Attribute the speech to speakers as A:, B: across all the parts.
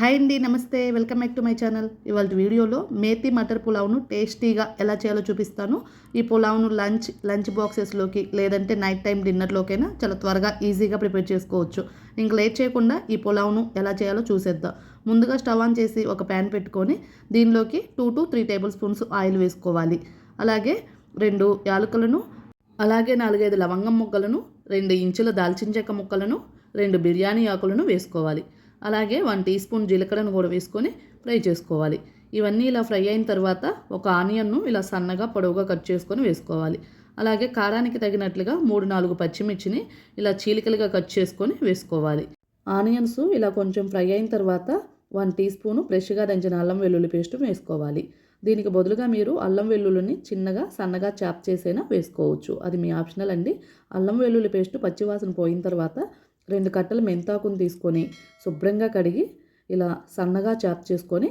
A: Hi అండి నమస్తే. Welcome back to my channel. ఇవాళ వీడియోలో మేతి మటర్ పులావ్ను టేస్టీగా ఎలా చేయాలో చూపిస్తాను. ఈ పులావ్ను లంచ్ లంచ్ బాక్సెస్లోకి లేదంటే నైట్ టైం డిన్నర్లోకైనా చాలా త్వరగా ఈజీగా ప్రిపేర్ చేసుకోవచ్చు. ఇంక లేట్ చేయకుండా ఈ పులావ్ను ఎలా చేయాలో చూసేద్దాం. ముందుగా స్టవ్ ఆన్ చేసి ఒక ప్యాన్ పెట్టుకొని దీనిలోకి two to three table spoons oil వేసుకోవాలి. అలాగే రెండు యాలకులను అలాగే నాలుగైదు లవంగం ముక్కలను రెండు ఇంచుల దాల్చిన చెక్క ముక్కలను రెండు బిర్యానీ ఆకులను వేసుకోవాలి. అలాగే వన్ టీ స్పూన్ జీలకర్రను కూడా వేసుకొని ఫ్రై చేసుకోవాలి. ఇవన్నీ ఇలా ఫ్రై అయిన తర్వాత ఒక ఆనియన్ను ఇలా సన్నగా పొడవుగా కట్ చేసుకొని వేసుకోవాలి. అలాగే కారానికి తగినట్లుగా మూడు నాలుగు పచ్చిమిర్చిని ఇలా చీలికలుగా కట్ చేసుకొని వేసుకోవాలి. ఆనియన్స్ ఇలా కొంచెం ఫ్రై అయిన తర్వాత వన్ టీ స్పూను ఫ్రెష్గా దంచిన అల్లం వెల్లుల్లి పేస్ట్ వేసుకోవాలి. దీనికి బదులుగా మీరు అల్లం వెల్లుల్లిని చిన్నగా సన్నగా చాప్ చేసైనా వేసుకోవచ్చు. అది మీ ఆప్షనల్ అండి. అల్లం వెల్లుల్లి పేస్ట్ పచ్చివాసన పోయిన తర్వాత రెండు కట్టలు మెంతాకుని తీసుకొని శుభ్రంగా కడిగి ఇలా సన్నగా చాప్ చేసుకొని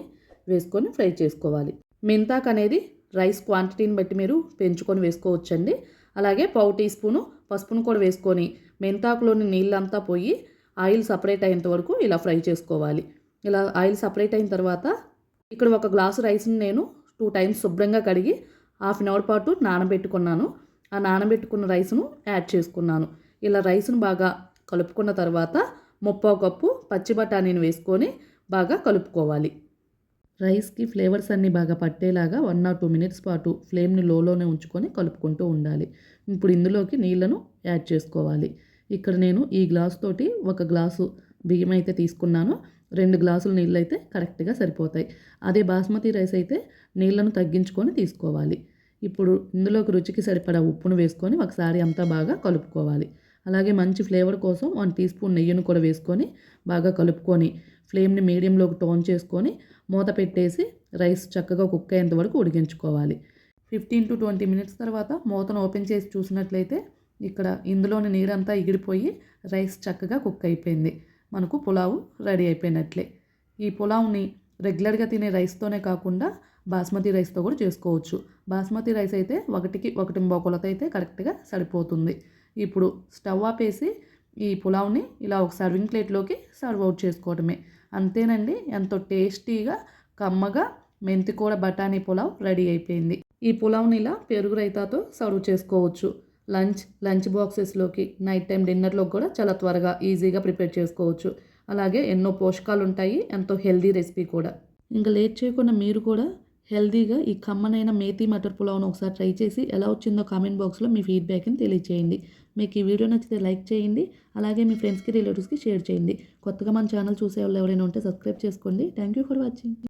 A: వేసుకొని ఫ్రై చేసుకోవాలి. మెంతాకు అనేది రైస్ క్వాంటిటీని బట్టి మీరు పెంచుకొని వేసుకోవచ్చండి. అలాగే పావు టీ స్పూను పసుపును కూడా వేసుకొని మెంతాకులోని నీళ్ళంతా పోయి ఆయిల్ సపరేట్ అయ్యేంత వరకు ఇలా ఫ్రై చేసుకోవాలి. ఇలా ఆయిల్ సపరేట్ అయిన తర్వాత ఇక్కడ ఒక గ్లాసు రైస్ని నేను టూ టైమ్స్ శుభ్రంగా కడిగి హాఫ్ అన్ అవర్ పాటు నానబెట్టుకున్నాను. ఆ నానబెట్టుకున్న రైస్ను యాడ్ చేసుకున్నాను. ఇలా రైస్ను బాగా కలుపుకున్న తర్వాత ముప్పావు కప్పు పచ్చి బఠానీని వేసుకొని బాగా కలుపుకోవాలి. రైస్కి ఫ్లేవర్స్ అన్నీ బాగా పట్టేలాగా వన్ ఆర్ టూ మినిట్స్ పాటు ఫ్లేమ్ని లోలోనే ఉంచుకొని కలుపుకుంటూ ఉండాలి. ఇప్పుడు ఇందులోకి నీళ్ళను యాడ్ చేసుకోవాలి. ఇక్కడ నేను ఈ గ్లాస్ తోటి ఒక గ్లాసు బియ్యం అయితే తీసుకున్నాను. రెండు గ్లాసులు నీళ్ళు అయితే కరెక్ట్గా సరిపోతాయి. అదే బాస్మతి రైస్ అయితే నీళ్ళను తగ్గించుకొని తీసుకోవాలి. ఇప్పుడు ఇందులోకి రుచికి సరిపడా ఉప్పును వేసుకొని ఒకసారి అంతా బాగా కలుపుకోవాలి. అలాగే మంచి ఫ్లేవర్ కోసం వన్ టీ స్పూన్ నెయ్యిని కూడా వేసుకొని బాగా కలుపుకొని ఫ్లేమ్ని మీడియంలోకి టోన్ చేసుకొని మూత పెట్టేసి రైస్ చక్కగా కుక్ అయ్యేంత వరకు ఉడికించుకోవాలి. ఫిఫ్టీన్ టు ట్వంటీ మినిట్స్ తర్వాత మూతను ఓపెన్ చేసి చూసినట్లయితే ఇక్కడ ఇందులోని నీరంతా ఎగిరిపోయి రైస్ చక్కగా కుక్ అయిపోయింది. మనకు పులావు రెడీ అయిపోయినట్లే. ఈ పులావ్ని రెగ్యులర్గా తినే రైస్తోనే కాకుండా బాస్మతి రైస్తో కూడా చేసుకోవచ్చు. బాస్మతి రైస్ అయితే ఒకటికి ఒకటి కొలత అయితే కరెక్ట్గా సరిపోతుంది. ఇప్పుడు స్టవ్ ఆపేసి ఈ పులావ్ని ఇలా ఒక సర్వింగ్ ప్లేట్లోకి సర్వ్ అవుట్ చేసుకోవడమే అంతేనండి ఎంతో టేస్టీగా కమ్మగా మెంతికూడ బఠానీ పులావ్ రెడీ అయిపోయింది. ఈ పులావ్ని ఇలా పెరుగు రైతాతో సర్వ్ చేసుకోవచ్చు. లంచ్ లంచ్ బాక్సెస్లోకి నైట్ టైం డిన్నర్లోకి కూడా చాలా త్వరగా ఈజీగా ప్రిపేర్ చేసుకోవచ్చు. అలాగే ఎన్నో పోషకాలు ఉంటాయి ఎంతో హెల్దీ రెసిపీ కూడా. ఇంకా లేట్ చేయకుండా మీరు కూడా హెల్దీగా ఈ కమ్మనైన మేతి మటర్ పులావ్ను ఒకసారి ట్రై చేసి ఎలా వచ్చిందో కామెంట్ బాక్స్లో మీ ఫీడ్బ్యాక్ని తెలియచేయండి. మీకు ఈ వీడియో నచ్చితే లైక్ చేయండి అలాగే మీ ఫ్రెండ్స్కి రిలేటివ్స్కి షేర్ చేయండి. కొత్తగా మన ఛానల్ చూసే వాళ్ళు ఎవరైనా ఉంటే సబ్స్క్రైబ్ చేసుకోండి. Thank you for watching.